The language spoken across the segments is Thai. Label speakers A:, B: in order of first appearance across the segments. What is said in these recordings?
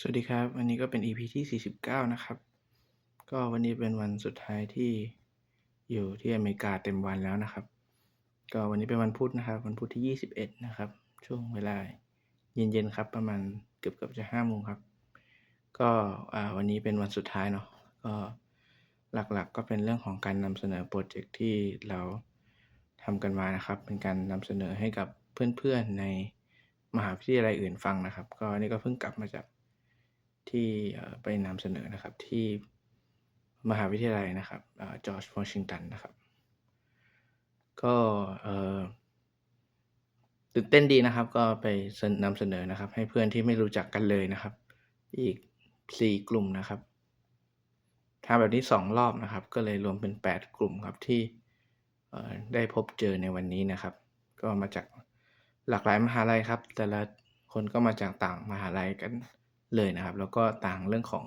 A: สวัสดีครับ วันนี้ก็เป็น EP ที่ 49 นะครับ ก็วันนี้เป็นวันสุดท้ายที่อยู่ที่อเมริกาเต็มวันแล้วนะครับ ก็วันนี้เป็นวันพุธนะครับ วันพุธที่ 21 นะครับ ช่วงเวลาเย็นๆครับประมาณเกือบเกือบจะ5โมงครับ ก็วันนี้เป็นวันสุดท้ายเนาะก็หลักๆก็เป็นเรื่องของการนำเสนอโปรเจกต์ที่เราทำกันมานะครับ เป็นการนำเสนอให้กับเพื่อนๆในมหาวิทยาลัยอื่นฟังนะครับ ก็นนี้ก็เพิ่งกลับมาจาก ที่ไปนำเสนอนะครับที่มหาวิทยาลัยนะครับจอร์จวอชิงตันนะครับ ก็ตื่นเต้นดีนะครับ ก็ไปนำเสนอนะครับ ให้เพื่อนที่ไม่รู้จักกันเลยนะครับ อีก 4 กลุ่มนะครับทำแบบนี้ 2 รอบนะครับ ก็เลยรวมเป็น 8 กลุ่มครับที่ได้พบเจอในวันนี้นะครับ ก็มาจากหลากหลายมหาลัยครับ แต่ละคนก็มาจากต่างมหาลัยกัน เลยนะครับ แล้วก็ต่างเรื่องของ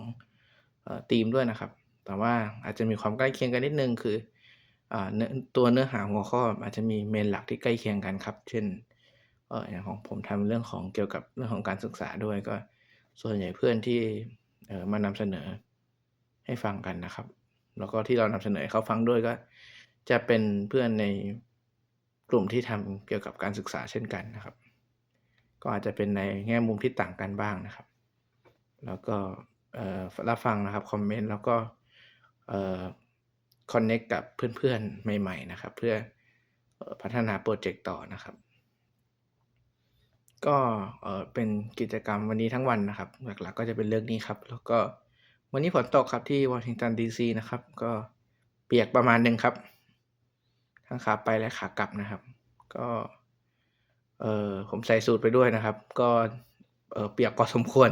A: ออธีมด้วยนะครับ แต่ว่าอาจจะมีความใกล้เคียงกันนิดนึงคืออตัวเนื้อหาหัวข้ออาจจะมีเมนหลักที่ใกล้เคียงกันครับ เช่นอย่างของผมทำเรื่องของเกี่ยวกับเรื่องของการศึกษาด้วยก็ส่วนใหญ่เพื่อนที่มานำเสนอให้ฟังกันนะครับ แล้วก็ที่เรานำเสนอให้เขาฟังด้วยก็ จะเป็นเพื่อนในกลุ่มที่ทำเกี่ยวกับการศึกษาเช่นกันนะครับ ก็อาจจะเป็นในแง่มุมที่ต่างกันบ้างนะครับ แล้วก็รับฟังนะครับคอมเมนต์แล้วก็คอนเน็กกับเพื่อนๆ ใหม่ ๆ นะครับ เพื่อพัฒนาโปรเจกต์ต่อนะครับ ก็เป็นกิจกรรมวันนี้ทั้งวันนะครับ หลักๆก็จะเป็นเรื่องนี้ครับ แล้วก็วันนี้ฝนตกครับที่วอชิงตันดีซีนะครับ ก็เปียกประมาณหนึ่งครับ ทั้งขาไปและขากลับนะครับ ก็เออผมใส่สูทไปด้วยนะครับ ก็เออเปียกพอสมควร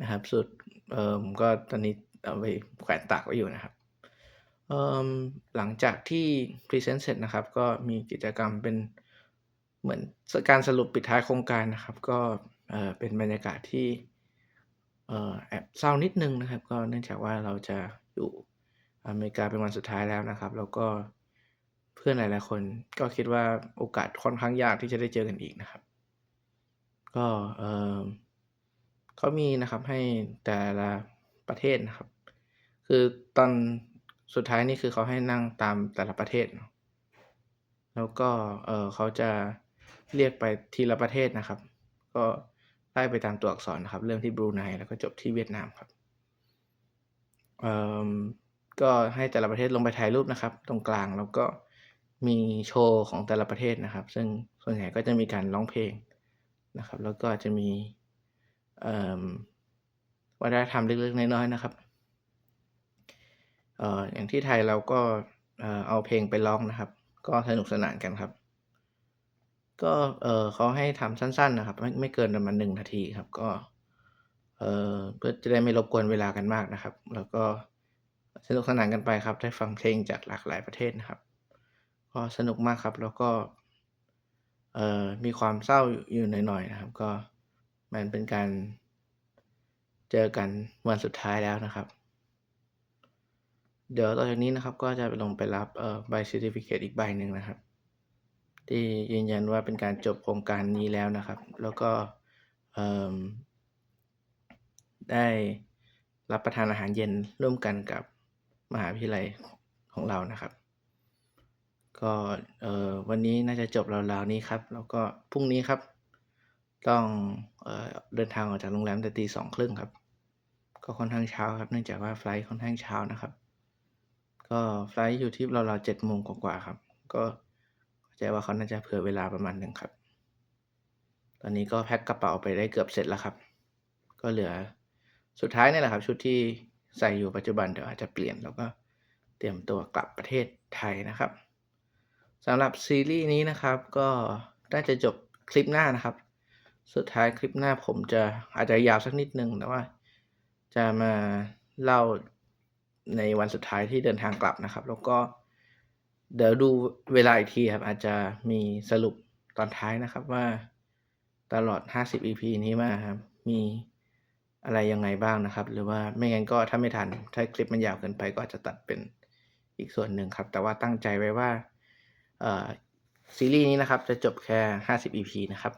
A: นะครับสูทเออผมก็ตอนนี้เอาไปแขวนตากไว้อยู่นะครับเออหลังจากที่พรีเซนต์เสร็จนะครับ ก็มีกิจกรรมเป็นเหมือนการสรุปปิดท้ายโครงการนะครับ ก็เออเป็นบรรยากาศที่เออแอบเศร้านิดนึงนะครับ ก็เนื่องจากว่าเราจะอยู่อเมริกาเป็นวันสุดท้ายแล้วนะครับ แล้วก็เพื่อนหลายๆคนก็คิดว่าโอกาสค่อนข้างยากที่จะได้เจอกันอีกนะครับ ก็เออ เขามีนะครับให้แต่ละประเทศนะครับ คือตอนสุดท้ายนี่คือเขาให้นั่งตามแต่ละประเทศเนาะแล้วก็เออเขาจะเรียกไปทีละประเทศนะครับ ก็ไล่ไปตามตัวอักษรนะครับ เริ่มที่บรูไนแล้วก็จบที่เวียดนามครับเอ่อก็ให้แต่ละประเทศลงไปถ่ายรูปนะครับ ตรงกลางแล้วก็มีโชว์ของแต่ละประเทศนะครับ ซึ่งส่วนใหญ่ก็จะมีการร้องเพลงนะครับ แล้วก็จะมี วัฒนธรรมเล็กๆน้อยๆนะครับออย่างที่ไทยเราก็เอาเพลงไปร้องนะครับ ก็สนุกสนานกันครับ ก็เเขาให้ทำสั้น ๆ นะครับ ไม่ไม่เกินประมาณหนึ่งนาทีครับ ก็เพื่อจะได้ไม่รบกวนเวลากันมากนะครับ แล้วก็สนุกสนานกันไปครับ ได้ฟังเพลงจากหลากหลายประเทศนะครับ ก็สนุกมากครับ แล้วก็เมีความเศร้าอยู่หน่อยๆนะครับ ก็ มันเป็นการเจอกันวันสุดท้ายแล้วนะครับ เดี๋ยวต่อจากนี้นะครับก็จะไปลงไปรับเอ่อใบ Certificate อีกใบหนึ่งนะครับ ที่ยืนยันว่าเป็นการจบโครงการนี้แล้วนะครับ แล้วก็ได้รับประทานอาหารเย็นร่วมกันกับมหาวิทยาลัยของเรานะครับ ก็วันนี้น่าจะจบราวๆนี้ครับ แล้วก็พรุ่งนี้ครับ ต้องเออเดินทางออกจากโรงแรมแต่ตีสองครึ่งครับ ก็ค่อนข้างเช้าครับ เนื่องจากว่าไฟล์ค่อนข้างเช้านะครับ ก็ไฟล์อยู่ที่ราวๆเจ็ดโมงกว่าๆครับ ก็เข้าใจว่าเขาน่าจะเผื่อเวลาประมาณหนึ่งครับ ตอนนี้ก็แพ็คกระเป๋าไปได้เกือบเสร็จแล้วครับ ก็เหลือสุดท้ายนี่แหละครับ ชุดที่ใส่อยู่ปัจจุบันเดี๋ยวอาจจะเปลี่ยนแล้วก็เตรียมตัวกลับประเทศไทยนะครับสำหรับซีรีส์นี้นะครับก็น่าจะจบคลิปหน้านะครับ สุดท้ายคลิปหน้าผมจะอาจจะยาวสักนิดนึงแต่ว่า จะมาเล่าในวันสุดท้ายที่เดินทางกลับนะครับ แล้วก็เดี๋ยวดูเวลาอีกทีครับ อาจจะมีสรุปตอนท้ายนะครับว่าตลอด 50 EP นี้มาครับ มีอะไรยังไงบ้างนะครับ หรือว่าไม่งั้นก็ถ้าไม่ทัน ถ้าคลิปมันยาวเกินไปก็อาจจะตัดเป็นอีกส่วนหนึ่งครับ แต่ว่าตั้งใจไว้ว่าซีรีส์นี้นะครับ จะจบแค่ 50 EP นะครับ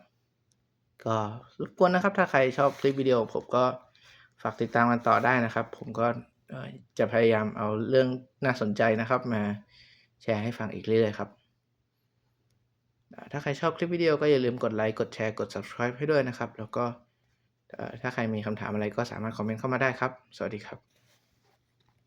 A: ก็รบกวนนะครับ ถ้าใครชอบคลิปวิดีโอ ผมก็ฝากติดตามกันต่อได้นะครับ ผมก็จะพยายามเอาเรื่องน่าสนใจนะครับ มาแชร์ให้ฟังอีกเรื่อยๆครับ ถ้าใครชอบคลิปวิดีโอก็อย่าลืมกดไลค์ กดแชร์ กด subscribe ให้ด้วยนะครับ แล้วก็ถ้าใครมีคำถามอะไรก็สามารถคอมเมนต์เข้ามาได้ครับ สวัสดีครับ